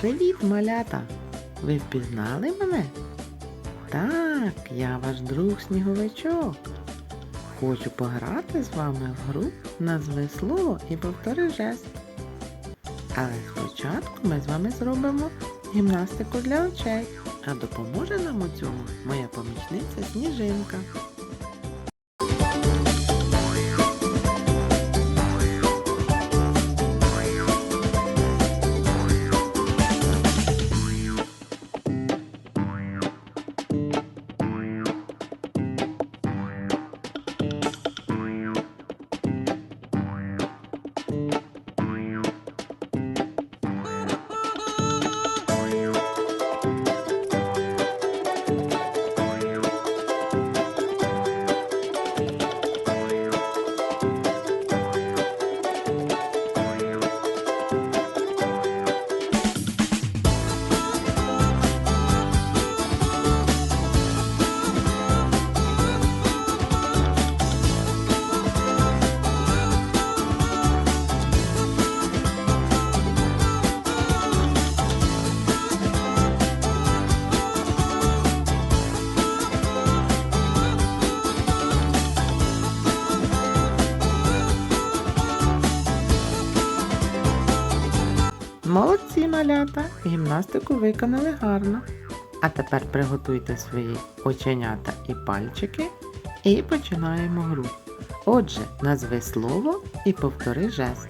Привіт, малята! Ви впізнали мене? Так, я ваш друг сніговичок. Хочу пограти з вами в гру назви слово і повтори жест. Але спочатку ми з вами зробимо гімнастику для очей, а допоможе нам у цьому моя помічниця Сніжинка. Молодці малята, гімнастику виконали гарно. А тепер приготуйте свої оченята і пальчики і починаємо гру. Отже, назви слово і повтори жест.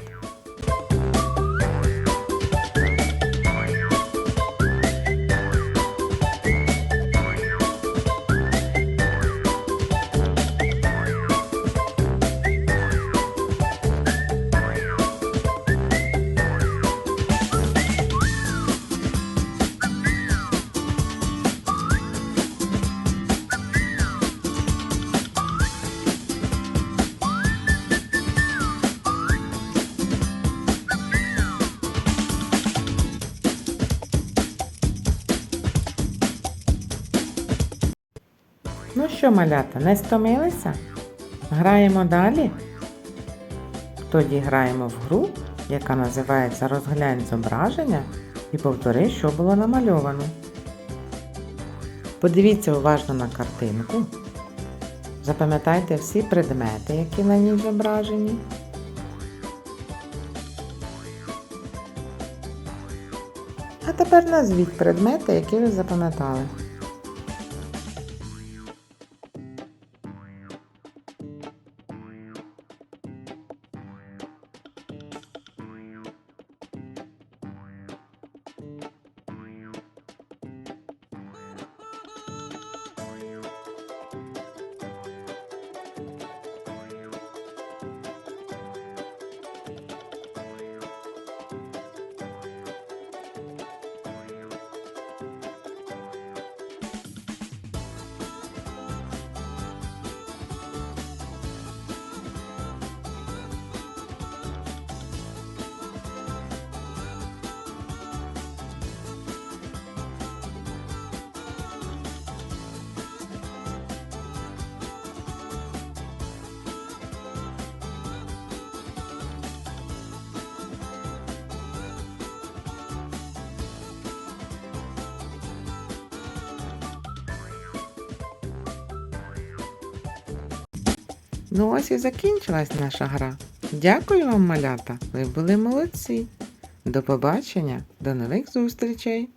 Ну що, малята, не стомилися? Граємо далі? Тоді граємо в гру, яка називається Розглянь зображення і повтори, що було намальовано. Подивіться уважно на картинку. Запам'ятайте всі предмети, які на ній зображені. А тепер назвіть предмети, які ви запам'ятали. Ну ось і закінчилась наша гра. Дякую вам, малята. Ви були молодці. До побачення, до нових зустрічей!